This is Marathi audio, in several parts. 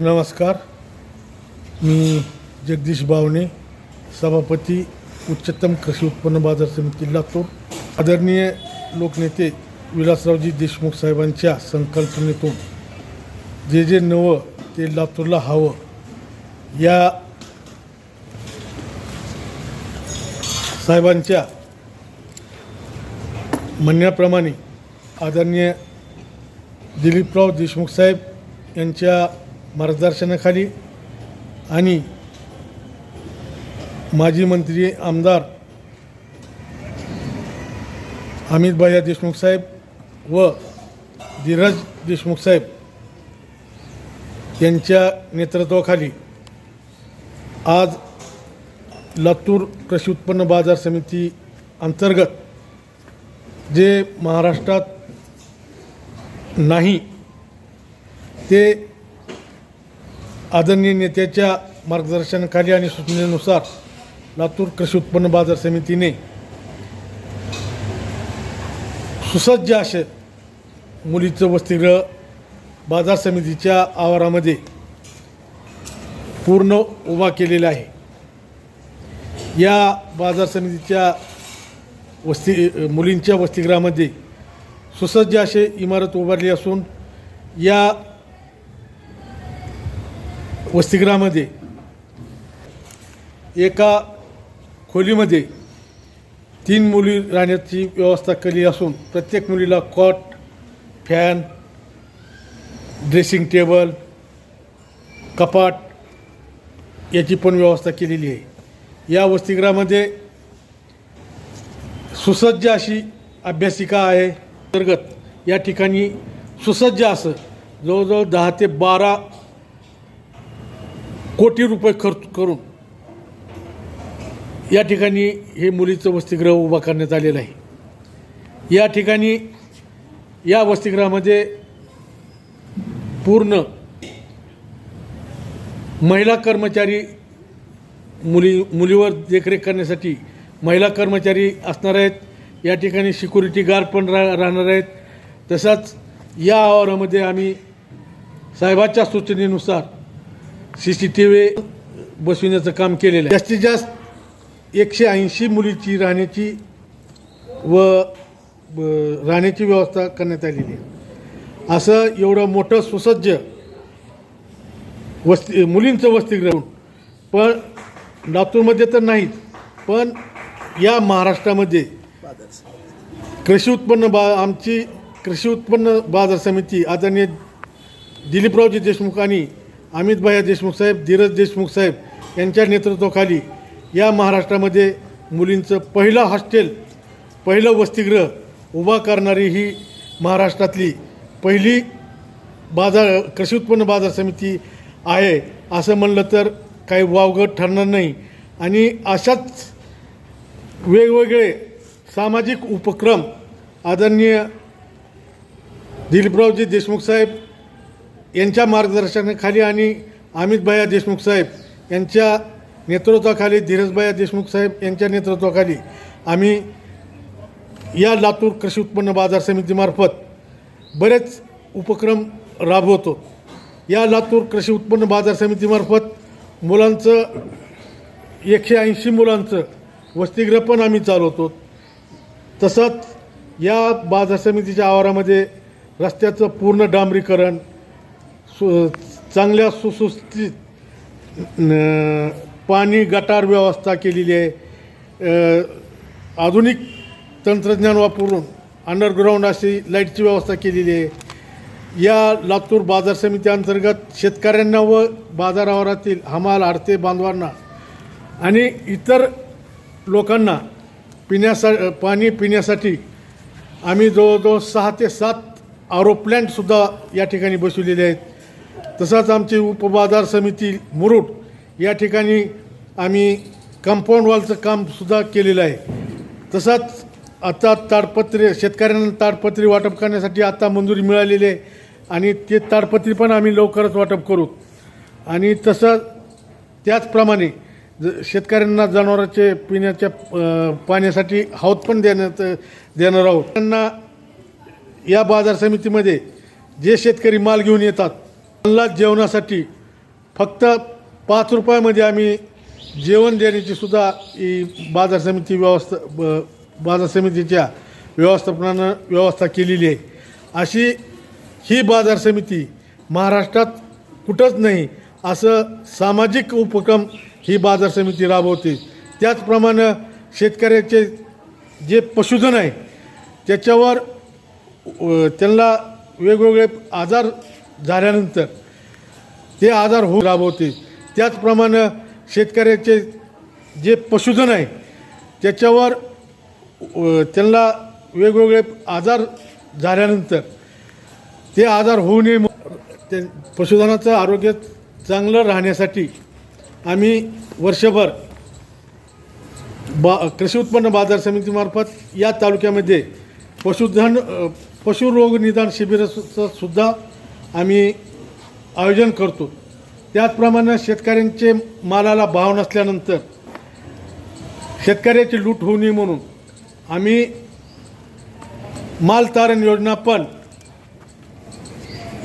नमस्कार. मी जगदीश बावणे सभापती उच्चतम कृषी उत्पन्न बाजार समिती लातूर. आदरणीय लोकनेते विलासरावजी देशमुख साहेबांच्या संकल्पनेतून जे जे नवं ते लातूरला हवं या साहेबांच्या म्हणण्याप्रमाणे आदरणीय दिलीपराव देशमुख साहेब यांच्या मार्गदर्शनाखाली आणि माजी मंत्री आमदार अमित भैया देशमुख साहेब व धीरज देशमुख साहेब यांच्या नेतृत्वाखाली आज लातूर कृषी उत्पन्न बाजार समिती अंतर्गत जे महाराष्ट्रात नाही ते आदरणीय नेत्याच्या मार्गदर्शनाखाली आणि सूचनेनुसार लातूर कृषी उत्पन्न बाजार समितीने सुसज्ज असे मुलीचं वसतिगृह बाजार समितीच्या आवारामध्ये पूर्ण उभा केलेला आहे. या बाजार समितीच्या वस्ती मुलींच्या वसतिगृहामध्ये सुसज्ज असे इमारत उभारली असून या वसतिगृहामध्ये एका खोलीमध्ये तीन मुली राहण्याची व्यवस्था केली असून प्रत्येक मुलीला कॉट फॅन ड्रेसिंग टेबल कपाट याची पण व्यवस्था केलेली आहे. या वसतिगृहामध्ये सुसज्ज अशी अभ्यासिका आहे. अंतर्गत या ठिकाणी सुसज्ज असं जवळजवळ दहा ते बारा कोटी रुपये खर्च करून या ठिकाणी हे मुलीचं वसतिगृह उभा करण्यात आलेलं आहे. या ठिकाणी या वसतिगृहामध्ये पूर्ण महिला कर्मचारी मुली मुलीवर देखरेख करण्यासाठी महिला कर्मचारी असणार आहेत. या ठिकाणी सिक्युरिटी गार्ड पण रा राहणार आहेत. तसंच या आवारामध्ये आम्ही साहेबाच्या सूचनेनुसार सी सी टी व्ही बसविण्याचं काम केलेलं आहे. जास्तीत जास्त एकशे ऐंशी मुलीची राहण्याची व ब- राहण्याची व्यवस्था करण्यात आलेली आहे. असं एवढं मोठं सुसज्ज वस्ती मुलींचं वसतिगृह पण लातूरमध्ये तर नाहीच पण या महाराष्ट्रामध्ये कृषी उत्पन्न बा आमची कृषी उत्पन्न बाजार समिती आदरणीय दिलीपरावजी देशमुख आणि अमित भैया देशमुख साहेब धीरज देशमुख साहेब यांच्या नेतृत्वाखाली या महाराष्ट्रामध्ये मुलींचं पहिलं हॉस्टेल पहिलं वसतिगृह उभा करणारी ही महाराष्ट्रातली पहिली बाजार कृषी उत्पन्न बाजार समिती आहे असं म्हणलं तर काही वावगट ठरणार नाही. आणि अशाच वेगवेगळे सामाजिक उपक्रम आदरणीय दिलीपरावजी देशमुख साहेब यांच्या मार्गदर्शनाखाली आणि अमित भैया देशमुख साहेब यांच्या नेतृत्वाखाली धीरजभैया देशमुख साहेब यांच्या नेतृत्वाखाली आम्ही या लातूर कृषी उत्पन्न बाजार समितीमार्फत बरेच उपक्रम राबवतो. या लातूर कृषी उत्पन्न बाजार समितीमार्फत मुलांचं एकशे ऐंशी मुलांचं वसतिगृह पण आम्ही चालवतो. तसंच या बाजार समितीच्या आवारामध्ये रस्त्याचं पूर्ण डांबरीकरण सु चांगल्या सुसुस्थित पाणी गटार व्यवस्था केलेली आहे. आधुनिक तंत्रज्ञान वापरून अंडरग्राऊंड अशी लाईटची व्यवस्था केलेली आहे. या लातूर बाजार समिती अंतर्गत शेतकऱ्यांना व बाजारावरातील हमाल आडते बांधवांना आणि इतर लोकांना पिण्यासा पाणी पिण्यासाठी आम्ही जवळजवळ सहा ते सात आरो प्लॅन्टसुद्धा या ठिकाणी बसवलेले आहेत. तसंच आमची उपबाजार समिती मुरुड या ठिकाणी आम्ही कंपाऊंड वॉलचं कामसुद्धा केलेलं आहे. तसंच आता ताडपत्री शेतकऱ्यांना ताडपत्री वाटप करण्यासाठी आता मंजुरी मिळालेली आहे आणि ते ताडपत्री पण आम्ही लवकरच वाटप करू. आणि तसं त्याचप्रमाणे ज शेतकऱ्यांना जनावरांचे पिण्याच्या पाण्यासाठी हौद पण देण्यात देणार आहोत. त्यांना या बाजार समितीमध्ये जे शेतकरी माल घेऊन येतात त्यांना जेवणासाठी फक्त पाच रुपयामध्ये आम्ही जेवण देण्याची सुद्धा ही बाजार समिती व्यवस्था ब बाजार समितीच्या व्यवस्थापनानं व्यवस्था केलेली आहे. अशी ही बाजार समिती महाराष्ट्रात कुठंच नाही असं सामाजिक उपक्रम ही बाजार समिती राबवते. त्याचप्रमाणे शेतकऱ्याचे जे पशुधन आहे त्याच्यावर त्यांना वेगवेगळे आजार झाल्यानंतर ते आजार होऊ राबवते त्याचप्रमाणे शेतकऱ्याचे जे पशुधन आहे त्याच्यावर त्यांना वेगवेगळे आजार झाल्यानंतर ते आजार होऊ नये ते पशुधनाचं आरोग्य चांगलं राहण्यासाठी आम्ही वर्षभर बा कृषी उत्पन्न बाजार समितीमार्फत या तालुक्यामध्ये पशुधन पशुरोग निदान शिबिराचं सुद्धा आम्ही आयोजन करतो. त्याचप्रमाणे शेतकऱ्यांचे मालाला भाव नसल्यानंतर शेतकऱ्याची लूट होऊ नये म्हणून आम्ही माल तारण योजना पण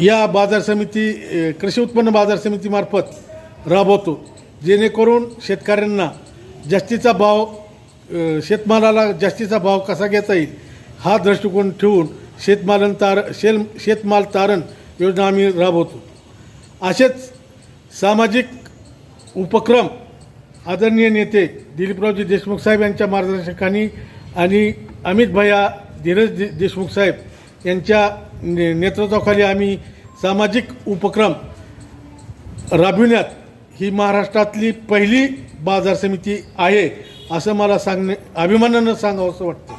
या बाजार समिती कृषी उत्पन्न बाजार समितीमार्फत राबवतो. जेणेकरून शेतकऱ्यांना जास्तीचा भाव शेतमालाला जास्तीचा भाव कसा घेता येईल हा दृष्टिकोन ठेवून शेतमालन तार शेल शेतमाल तारण योजना आम्ही राबवतो. असेच सामाजिक उपक्रम आदरणीय नेते दिलीपरावजी देशमुख साहेब यांच्या मार्गदर्शकाने आणि अमित भैया धीरज दे देशमुख साहेब यांच्या ने नेतृत्वाखाली आम्ही सामाजिक उपक्रम राबविण्यात ही महाराष्ट्रातली पहिली बाजार समिती आहे असं मला सांगणे अभिमानानं सांगावं असं वाटतं.